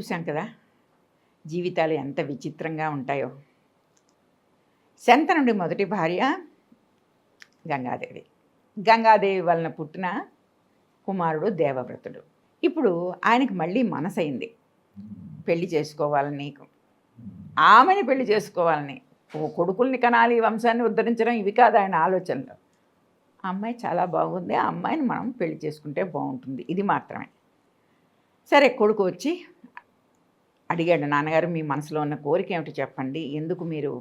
చూశాం కదా? జీవితాలు ఎంత విచిత్రంగా ఉంటాయో. శంతనుడి మొదటి భార్య గంగాదేవి. గంగాదేవి వలన పుట్టిన కుమారుడు దేవవ్రతుడు. ఇప్పుడు ఆయనకి మళ్ళీ మనసైంది పెళ్ళి చేసుకోవాలని ఆమెని పెళ్ళి చేసుకోవాలని. ఓ కొడుకుల్ని కనాలి వంశాన్ని ఉద్ధరించడం ఇవి కాదు ఆయన ఆలోచనలు. అమ్మాయి చాలా బాగుంది. ఆ అమ్మాయిని మనం పెళ్ళి చేసుకుంటే బాగుంటుంది. ఇది మాత్రమే. సరే కొడుకు వచ్చి అడిగాడు నాన్నగారు మీ మనసులో ఉన్న కోరిక ఏమిటి చెప్పండి? ఎందుకు మీరు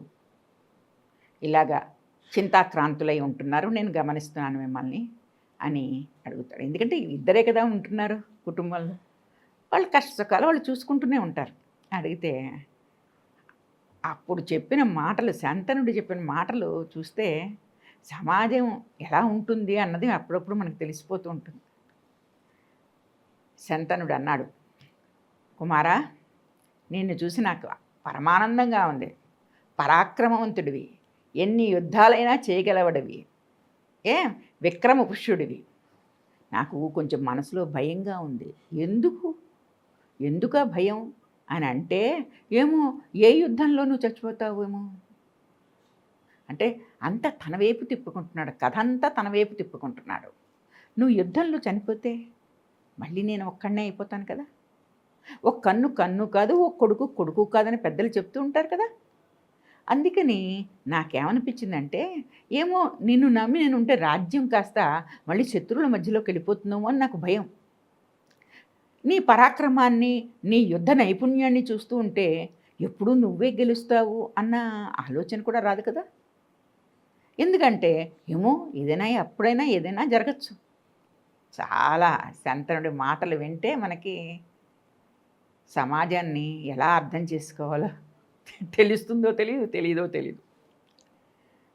ఇలాగా చింతాక్రాంతులై ఉంటున్నారు? నేను గమనిస్తున్నాను మిమ్మల్ని అని అడుగుతాడు. ఎందుకంటే ఇద్దరే కదా ఉంటున్నారు కుటుంబంలో. వాళ్ళు కష్ట సుఖాలు వాళ్ళు చూసుకుంటూనే ఉంటారు. అడిగితే అప్పుడు చెప్పిన మాటలు శాంతనుడు చెప్పిన మాటలు చూస్తే సమాజం ఎలా ఉంటుంది అన్నది అప్పుడప్పుడు మనకు తెలిసిపోతూ ఉంటుంది. శంతనుడు అన్నాడు కుమారా నిన్ను చూసి నాకు పరమానందంగా ఉంది. పరాక్రమవంతుడివి. ఎన్ని యుద్ధాలైనా చేయగలవడివి. ఏ? విక్రమ పుష్యుడివి. నాకు కొంచెం మనసులో భయంగా ఉంది. ఎందుకు? ఎందుకా భయం? అని అంటే ఏమో ఏ యుద్ధంలో నువ్వు చచ్చిపోతావేమో. అంటే అంత తన వైపు తిప్పుకుంటున్నాడు. కథ అంతా తన వైపు తిప్పుకుంటున్నాడు. నువ్వు యుద్ధంలో చనిపోతే మళ్ళీ నేను ఒక్కడనే అయిపోతాను కదా? ఒక కన్ను కన్ను కాదు ఒక కొడుకు కొడుకు కాదని పెద్దలు చెప్తూ ఉంటారు కదా. అందుకని నాకేమనిపించిందంటే ఏమో నిన్ను నమ్మి నేను ఉంటే రాజ్యం కాస్త మళ్ళీ శత్రువుల మధ్యలోకి వెళ్ళిపోతున్నామో అని నాకు భయం. నీ పరాక్రమాన్ని నీ యుద్ధ నైపుణ్యాన్ని చూస్తూ ఉంటే ఎప్పుడు నువ్వే గెలుస్తావు అన్న ఆలోచన కూడా రాదు కదా. ఎందుకంటే ఏమో ఏదైనా ఎప్పుడైనా ఏదైనా జరగచ్చు. చాలా శంతనుడి మాటలు వింటే మనకి సమాజాన్ని ఎలా అర్థం చేసుకోవాలో తెలుస్తుందో తెలియదు తెలియదో తెలియదు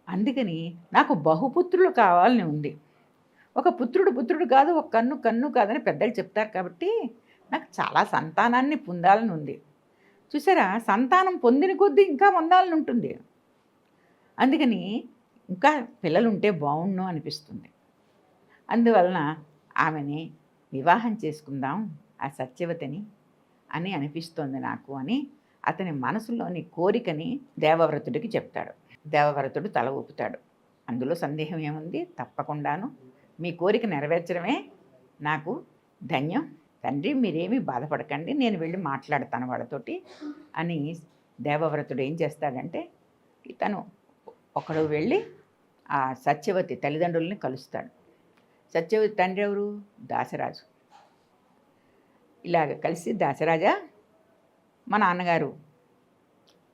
అందుకని నాకు బహుపుత్రులు కావాలని ఉంది. ఒక పుత్రుడు పుత్రుడు కాదు ఒక కన్ను కన్ను కాదని పెద్దలు చెప్తారు కాబట్టి నాకు చాలా సంతానాన్ని పొందాలని ఉంది. చూసారా సంతానం పొందిన కొద్దీ ఇంకా పొందాలని ఉంటుంది. అందుకని ఇంకా పిల్లలు ఉంటే బాగుండు అనిపిస్తుంది. అందువలన ఆమెని వివాహం చేసుకుందాం ఆ సత్యవతిని అని అనిపిస్తోంది నాకు అని అతని మనసులోని కోరికని దేవవ్రతుడికి చెప్తాడు. దేవవ్రతుడు తల ఊపుతాడు. అందులో సందేహం ఏముంది? తప్పకుండాను. మీ కోరిక నెరవేర్చడమే నాకు ధన్యం. తండ్రి మీరేమీ బాధపడకండి. నేను వెళ్ళి మాట్లాడతాను వాళ్ళతోటి అని దేవవ్రతుడు ఏం చేస్తాడంటే తను ఒకడు వెళ్ళి ఆ సత్యవతి తల్లిదండ్రుల్ని కలుస్తాడు. సత్యవతి తండ్రి ఎవరు? దాసరాజు. ఇలాగ కలిసి దాసరాజా మా నాన్నగారు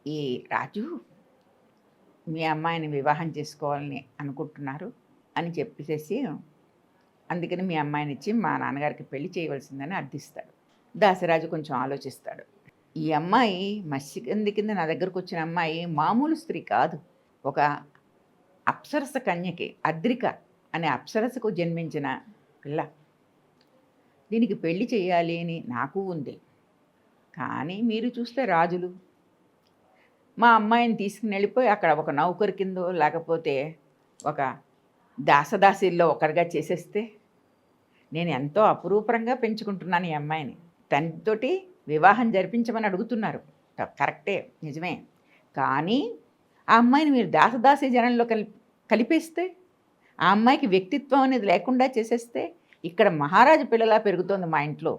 ఈ రాజు మీ అమ్మాయిని వివాహం చేసుకోవాలని అనుకుంటున్నారు అని చెప్పేసి అందుకని మీ అమ్మాయిని ఇచ్చి మా నాన్నగారికి పెళ్ళి చేయవలసిందని అర్థిస్తాడు. దాసరాజు కొంచెం ఆలోచిస్తాడు. ఈ అమ్మాయి మత్స్యగంధి కింద నా దగ్గరకు వచ్చిన అమ్మాయి మామూలు స్త్రీ కాదు. ఒక అప్సరస కన్యకి అద్రిక అనే అప్సరసకు జన్మించిన పిల్ల. దీనికి పెళ్ళి చేయాలి అని నాకు ఉంది. కానీ మీరు చూస్తే రాజులు. మా అమ్మాయిని తీసుకుని వెళ్ళిపోయి అక్కడ ఒక నౌకరు కిందో లేకపోతే ఒక దాసదాసీల్లో ఒకరిగా చేసేస్తే నేను ఎంతో అపురూపంగా పెంచుకుంటున్నాను ఈ అమ్మాయిని. తనతోటి వివాహం జరిపించమని అడుగుతున్నారు. కరెక్టే నిజమే. కానీ ఆ అమ్మాయిని మీరు దాసదాసీ జనంలో కలిపేస్తే ఆ అమ్మాయికి వ్యక్తిత్వం అనేది లేకుండా చేసేస్తే ఇక్కడ మహారాజు పిల్లలా పెరుగుతోంది మా ఇంట్లో.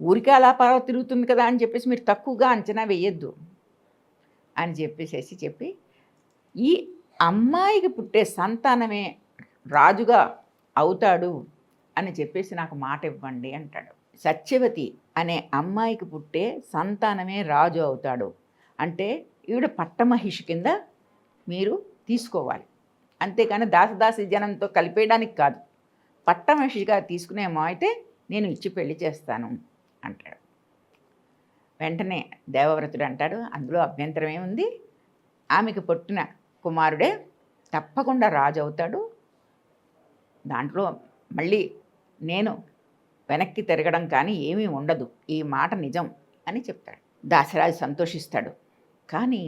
ఊరికే అలా పర్వ తిరుగుతుంది కదా అని చెప్పేసి మీరు తక్కువగా అంచనా వేయొద్దు అని చెప్పేసేసి చెప్పి ఈ అమ్మాయికి పుట్టే సంతానమే రాజుగా అవుతాడు అని చెప్పేసి నాకు మాట ఇవ్వండి అంటాడు. సత్యవతి అనే అమ్మాయికి పుట్టే సంతానమే రాజు అవుతాడు అంటే ఈవిడ పట్టమహిషి కింద మీరు తీసుకోవాలి. అంతేకాని దాసదాసి జనంతో కలిపేయడానికి కాదు. పట్టమహిషిగా తీసుకునేమో అయితే నేను ఇచ్చి పెళ్ళి చేస్తాను అంటాడు. వెంటనే దేవవ్రతుడు అంటాడు అందులో అభ్యంతరం ఏముంది? ఆమెకు పుట్టిన కుమారుడే తప్పకుండా రాజు అవుతాడు దాంట్లో మళ్ళీ నేను వెనక్కి తిరగడం కానీ ఏమీ ఉండదు. ఈ మాట నిజం అని చెప్తాడు. దాసరాజు సంతోషిస్తాడు. కానీ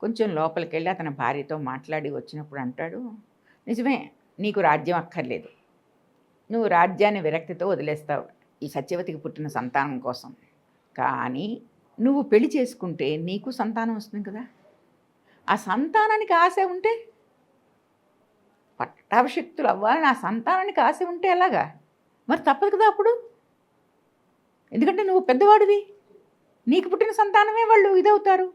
కొంచెం లోపలికి వెళ్ళి అతని భార్యతో మాట్లాడి వచ్చినప్పుడు అంటాడు నిజమే నీకు రాజ్యం అక్కర్లేదు. నువ్వు రాజ్యాన్ని విరక్తితో వదిలేస్తావు ఈ సత్యవతికి పుట్టిన సంతానం కోసం. కానీ నువ్వు పెళ్ళి చేసుకుంటే నీకు సంతానం వస్తుంది కదా. ఆ సంతానానికి ఆశ ఉంటే పట్టాభిషక్తులు అవ్వాలని ఆ సంతానానికి ఆశ ఉంటే ఎలాగా? మరి తప్పదు కదా అప్పుడు. ఎందుకంటే నువ్వు పెద్దవాడివి. నీకు పుట్టిన సంతానమే వాళ్ళు ఇదవుతారు.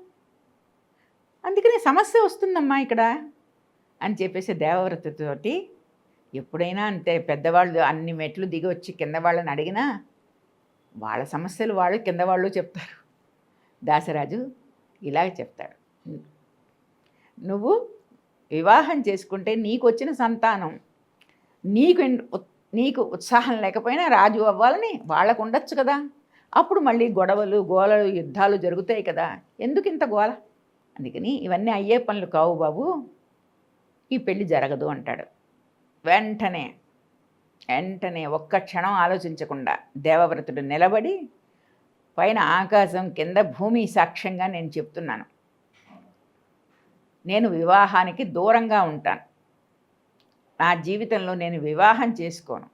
అందుకనే సమస్య వస్తుందమ్మా ఇక్కడ అని చెప్పేసి దేవవ్రతతోటి ఎప్పుడైనా అంతే పెద్దవాళ్ళు అన్ని మెట్లు దిగి వచ్చి కింద వాళ్ళని అడిగినా వాళ్ళ సమస్యలు వాళ్ళు కింద వాళ్ళు చెప్తారు. దాసరాజు ఇలాగ చెప్తాడు. నువ్వు వివాహం చేసుకుంటే నీకు వచ్చిన సంతానం. నీకు నీకు ఉత్సాహం లేకపోయినా రాజు అవ్వాలని వాళ్ళకు ఉండొచ్చు కదా. అప్పుడు మళ్ళీ గొడవలు గోలలు యుద్ధాలు జరుగుతాయి కదా. ఎందుకు ఇంత గోల? అందుకని ఇవన్నీ అయ్యే పనులు కావు బాబు. ఈ పెళ్ళి జరగదు అంటాడు. వెంటనే వెంటనే ఒక్క క్షణం ఆలోచించకుండా దేవవ్రతుడు నిలబడి పైన ఆకాశం కింద భూమి సాక్ష్యంగా నేను చెప్తున్నాను. నేను వివాహానికి దూరంగా ఉంటాను. నా జీవితంలో నేను వివాహం చేసుకోను.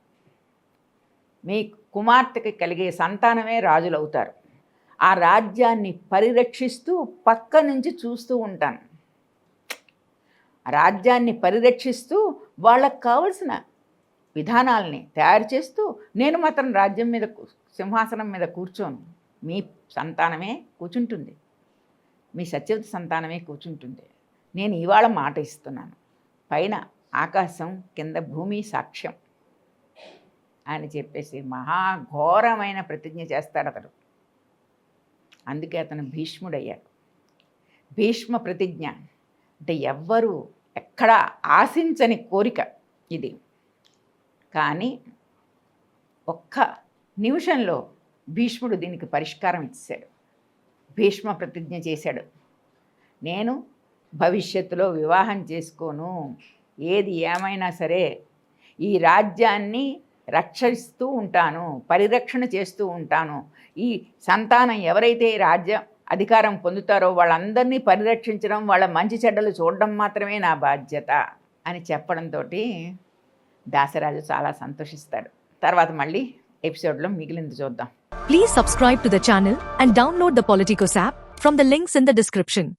మీ కుమార్తెకి కలిగే సంతానమే రాజులవుతారు. ఆ రాజ్యాన్ని పరిరక్షిస్తూ పక్క నుంచి చూస్తూ ఉంటాను. రాజ్యాన్ని పరిరక్షిస్తూ వాళ్ళకు కావలసిన విధానాల్ని తయారు చేస్తూ నేను మాత్రం రాజ్యం మీద సింహాసనం మీద కూర్చోను. మీ సంతానమే కూర్చుంటుంది మీ సత్యవతి సంతానమే కూర్చుంటుంది నేను ఇవాళ మాట ఇస్తున్నాను. పైన ఆకాశం కింద భూమి సాక్ష్యం అని చెప్పేసి మహాఘోరమైన ప్రతిజ్ఞ చేస్తాడు అతడు. అందుకే అతను భీష్ముడయ్యాడు. భీష్మ ప్రతిజ్ఞ. అంటే ఎవ్వరూ ఎక్కడా ఆశించని కోరిక ఇది. కానీ ఒక్క నిమిషంలో భీష్ముడు దీనికి పరిష్కారం ఇచ్చాడు. భీష్మ ప్రతిజ్ఞ చేశాడు. నేను భవిష్యత్తులో వివాహం చేసుకోను. ఏది ఏమైనా సరే ఈ రాజ్యాన్ని రక్షిస్తూ ఉంటాను పరిరక్షణ చేస్తూ ఉంటాను. ఈ సంతానం ఎవరైతే రాజ్య అధికారం పొందుతారో వాళ్ళందరినీ పరిరక్షించడం వాళ్ళ మంచి చెడ్డలు చూడడం మాత్రమే నా బాధ్యత అని చెప్పడంతో దాసరాజు చాలా సంతోషిస్తాడు. తర్వాత మళ్ళీ ఎపిసోడ్లో మిగిలింది చూద్దాం. Please subscribe to the channel and download the Politikos app from the links in the description